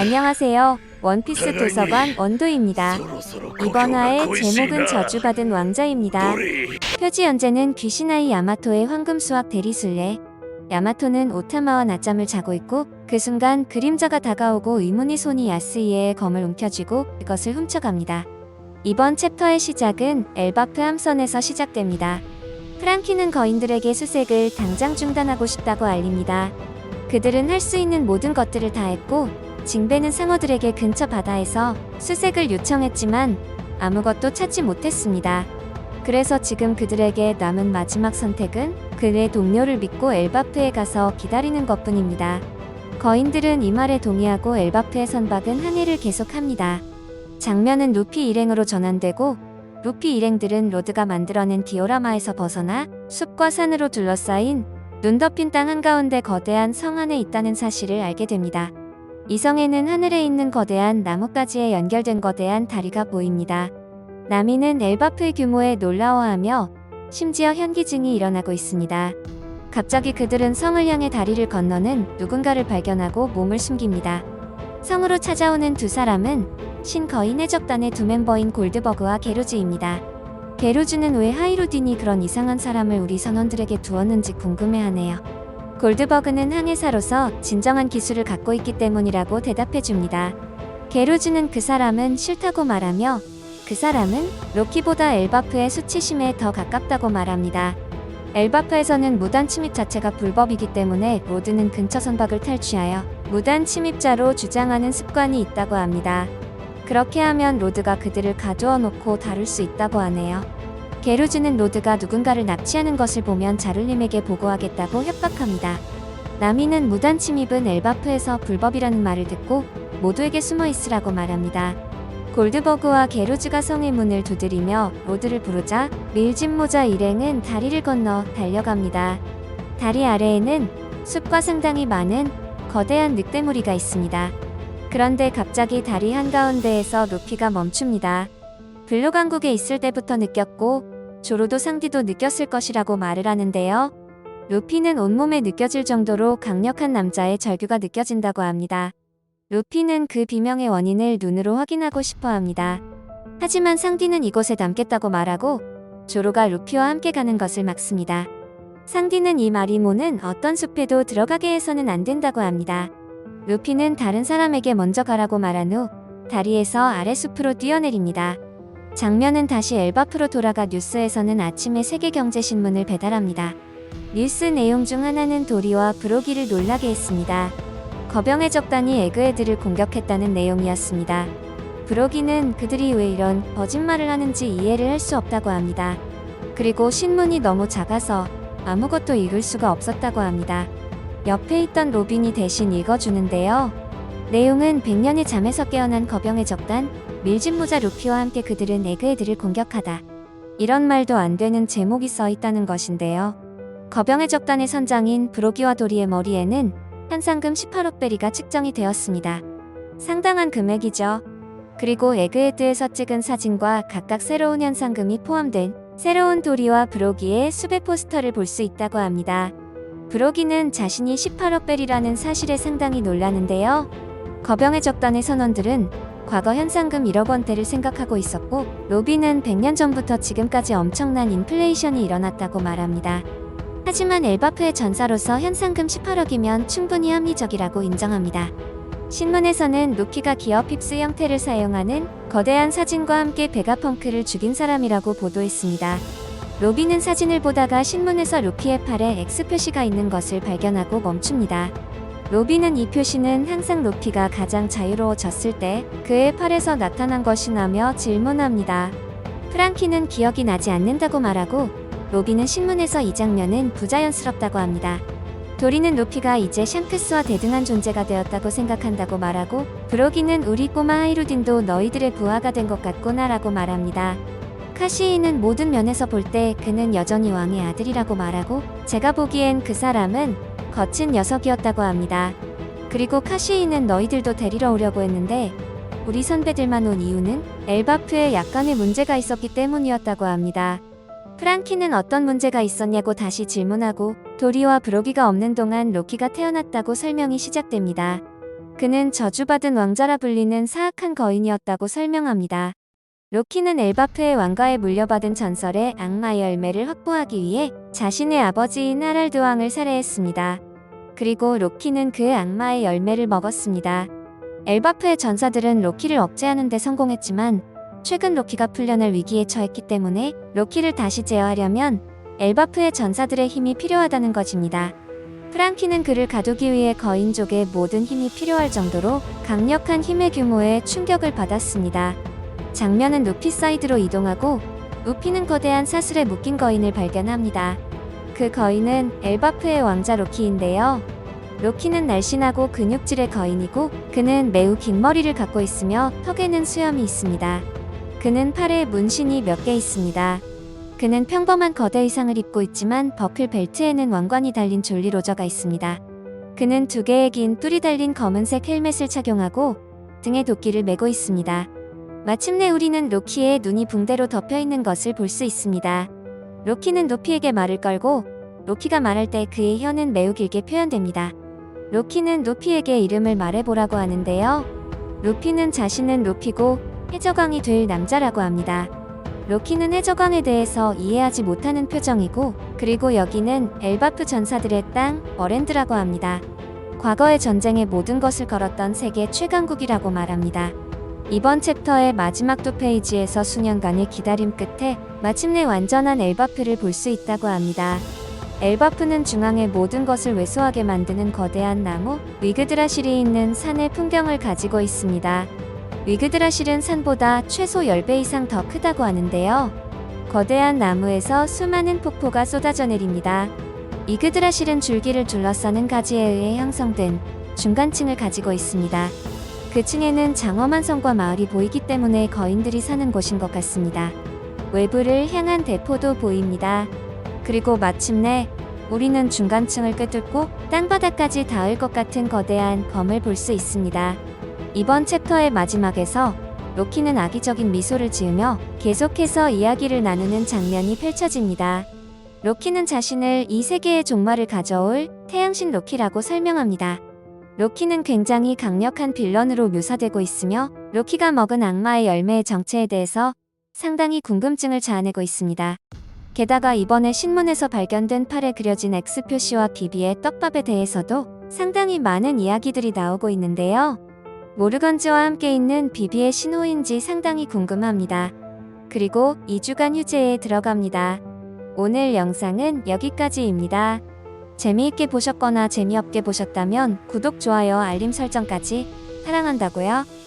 안녕하세요. 원피스 도서관 원도입니다. 이번 화의 제목은 저주받은 왕자입니다. 표지 연재는 귀신아이 야마토의 황금수학 대리술래. 야마토는 오타마와 낮잠을 자고 있고 그 순간 그림자가 다가오고 의문의 손이 야스이의 검을 움켜쥐고 그것을 훔쳐갑니다. 이번 챕터의 시작은 엘바프 함선에서 시작됩니다. 프랑키는 거인들에게 수색을 당장 중단하고 싶다고 알립니다. 그들은 할 수 있는 모든 것들을 다 했고 징배는 상어들에게 근처 바다에서 수색을 요청했지만 아무것도 찾지 못했습니다. 그래서 지금 그들에게 남은 마지막 선택은 그의 동료를 믿고 엘바프에 가서 기다리는 것뿐입니다. 거인들은 이 말에 동의하고 엘바프의 선박은 항해를 계속합니다. 장면은 루피 일행으로 전환되고 루피 일행들은 로드가 만들어낸 디오라마에서 벗어나 숲과 산으로 둘러싸인 눈 덮인 땅 한가운데 거대한 성 안에 있다는 사실을 알게 됩니다. 이 성에는 하늘에 있는 거대한 나뭇가지에 연결된 거대한 다리가 보입니다. 나미는 엘바프의 규모에 놀라워하며 심지어 현기증이 일어나고 있습니다. 갑자기 그들은 성을 향해 다리를 건너는 누군가를 발견하고 몸을 숨깁니다. 성으로 찾아오는 두 사람은 신거인 해적단의 두 멤버인 골드버그와 게루즈입니다. 게루즈는 왜 하이루딘이 그런 이상한 사람을 우리 선원들에게 두었는지 궁금해하네요. 골드버그는 항해사로서 진정한 기술을 갖고 있기 때문이라고 대답해 줍니다. 게루즈는 그 사람은 싫다고 말하며 그 사람은 로키보다 엘바프의 수치심에 더 가깝다고 말합니다. 엘바프에서는 무단 침입 자체가 불법이기 때문에 로드는 근처 선박을 탈취하여 무단 침입자로 주장하는 습관이 있다고 합니다. 그렇게 하면 로드가 그들을 가두어 놓고 다룰 수 있다고 하네요. 게루즈는 로드가 누군가를 납치하는 것을 보면 자를님에게 보고하겠다고 협박합니다. 나미는 무단 침입은 엘바프에서 불법이라는 말을 듣고 모두에게 숨어 있으라고 말합니다. 골드버그와 게루즈가 성의 문을 두드리며 로드를 부르자 밀짚 모자 일행은 다리를 건너 달려갑니다. 다리 아래에는 숲과 상당히 많은 거대한 늑대무리가 있습니다. 그런데 갑자기 다리 한가운데에서 루피가 멈춥니다. 블루 강국에 있을 때부터 느꼈고 조로도 상디도 느꼈을 것이라고 말을 하는데요. 루피는 온몸에 느껴질 정도로 강력한 남자의 절규가 느껴진다고 합니다. 루피는 그 비명의 원인을 눈으로 확인하고 싶어 합니다. 하지만 상디는 이곳에 남겠다고 말하고 조로가 루피와 함께 가는 것을 막습니다. 상디는 이 마리모는 어떤 숲에도 들어가게 해서는 안 된다고 합니다. 루피는 다른 사람에게 먼저 가라고 말한 후 다리에서 아래 숲으로 뛰어내립니다. 장면은 다시 엘바프로 돌아가 뉴스에서는 아침에 세계경제신문을 배달합니다. 뉴스 내용 중 하나는 도리와 브로기를 놀라게 했습니다. 거병의 적단이 에그애들을 공격했다는 내용이었습니다. 브로기는 그들이 왜 이런 거짓말을 하는지 이해를 할 수 없다고 합니다. 그리고 신문이 너무 작아서 아무것도 읽을 수가 없었다고 합니다. 옆에 있던 로빈이 대신 읽어주는데요. 내용은 100년의 잠에서 깨어난 거병의 적단, 밀짚모자 루피와 함께 그들은 에그애들을 공격하다. 이런 말도 안 되는 제목이 써 있다는 것인데요. 거병의 적단의 선장인 브로기와 도리의 머리에는 현상금 18억베리가 측정이 되었습니다. 상당한 금액이죠. 그리고 에그헤드에서 찍은 사진과 각각 새로운 현상금이 포함된 새로운 도리와 브로기의 수배 포스터를 볼 수 있다고 합니다. 브로기는 자신이 18억벨이라는 사실에 상당히 놀라는데요. 거병의 적단의 선원들은 과거 현상금 1억 원대를 생각하고 있었고 로비는 100년 전부터 지금까지 엄청난 인플레이션이 일어났다고 말합니다. 하지만 엘바프의 전사로서 현상금 18억이면 충분히 합리적이라고 인정합니다. 신문에서는 루키가 기어 핍스 형태를 사용하는 거대한 사진과 함께 베가펑크를 죽인 사람이라고 보도했습니다. 로비는 사진을 보다가 신문에서 루키의 팔에 X 표시가 있는 것을 발견하고 멈춥니다. 로비는 이 표시는 항상 루피가 가장 자유로워졌을 때 그의 팔에서 나타난 것이라며 질문합니다. 프랑키는 기억이 나지 않는다고 말하고 로비는 신문에서 이 장면은 부자연스럽다고 합니다. 도리는 루피가 이제 샹크스와 대등한 존재가 되었다고 생각한다고 말하고 브로기는 우리 꼬마 하이루딘도 너희들의 부하가 된 것 같구나라고 말합니다. 카시이는 모든 면에서 볼 때 그는 여전히 왕의 아들이라고 말하고 제가 보기엔 그 사람은 거친 녀석이었다고 합니다. 그리고 카시이는 너희들도 데리러 오려고 했는데 우리 선배들만 온 이유는 엘바프에 약간의 문제가 있었기 때문이었다고 합니다. 프랑키는 어떤 문제가 있었냐고 다시 질문하고 도리와 브로기가 없는 동안 로키가 태어났다고 설명이 시작됩니다. 그는 저주받은 왕자라 불리는 사악한 거인이었다고 설명합니다. 로키는 엘바프의 왕가에 물려받은 전설의 악마 열매를 확보하기 위해 자신의 아버지인 하랄드 왕을 살해했습니다. 그리고 로키는 그 악마의 열매를 먹었습니다. 엘바프의 전사들은 로키를 억제하는 데 성공했지만 최근 로키가 풀려날 위기에 처했기 때문에 로키를 다시 제어하려면 엘바프의 전사들의 힘이 필요하다는 것입니다. 프랑키는 그를 가두기 위해 거인족의 모든 힘이 필요할 정도로 강력한 힘의 규모에 충격을 받았습니다. 장면은 루피 사이드로 이동하고 루피는 거대한 사슬에 묶인 거인을 발견합니다. 그 거인은 엘바프의 왕자 로키인데요. 로키는 날씬하고 근육질의 거인이고 그는 매우 긴 머리를 갖고 있으며 턱에는 수염이 있습니다. 그는 팔에 문신이 몇 개 있습니다. 그는 평범한 거대 의상을 입고 있지만 버클 벨트에는 왕관이 달린 졸리 로저가 있습니다. 그는 두 개의 긴 뿔이 달린 검은색 헬멧을 착용하고 등에 도끼를 메고 있습니다. 마침내 우리는 로키의 눈이 붕대로 덮여 있는 것을 볼 수 있습니다. 로키는 로피에게 말을 걸고 로키가 말할 때 그의 혀는 매우 길게 표현됩니다. 로키는 로피에게 이름을 말해보라고 하는데요. 로피는 자신은 로피고 해적왕이 될 남자라고 합니다. 로키는 해적왕에 대해서 이해하지 못하는 표정이고 그리고 여기는 엘바프 전사들의 땅 어랜드라고 합니다. 과거의 전쟁에 모든 것을 걸었던 세계 최강국이라고 말합니다. 이번 챕터의 마지막 두 페이지에서 수년간의 기다림 끝에 마침내 완전한 엘바프를 볼 수 있다고 합니다. 엘바프는 중앙의 모든 것을 왜소하게 만드는 거대한 나무 위그드라실이 있는 산의 풍경을 가지고 있습니다. 위그드라실은 산보다 최소 10배 이상 더 크다고 하는데요. 거대한 나무에서 수많은 폭포가 쏟아져 내립니다. 이그드라실은 줄기를 둘러싸는 가지에 의해 형성된 중간층을 가지고 있습니다. 그 층에는 장엄한 성과 마을이 보이기 때문에 거인들이 사는 곳인 것 같습니다. 외부를 향한 대포도 보입니다. 그리고 마침내 우리는 중간층을 꿰뚫고 땅바닥까지 닿을 것 같은 거대한 검을 볼 수 있습니다. 이번 챕터의 마지막에서 로키는 악의적인 미소를 지으며 계속해서 이야기를 나누는 장면이 펼쳐집니다. 로키는 자신을 이 세계의 종말을 가져올 태양신 로키라고 설명합니다. 로키는 굉장히 강력한 빌런으로 묘사되고 있으며 로키가 먹은 악마의 열매의 정체에 대해서 상당히 궁금증을 자아내고 있습니다. 게다가 이번에 신문에서 발견된 팔에 그려진 X 표시와 비비의 떡밥에 대해서도 상당히 많은 이야기들이 나오고 있는데요. 모르건즈와 함께 있는 비비의 신호인지 상당히 궁금합니다. 그리고 2주간 휴재에 들어갑니다. 오늘 영상은 여기까지입니다. 재미있게 보셨거나 재미없게 보셨다면 구독, 좋아요, 알림 설정까지 사랑한다고요.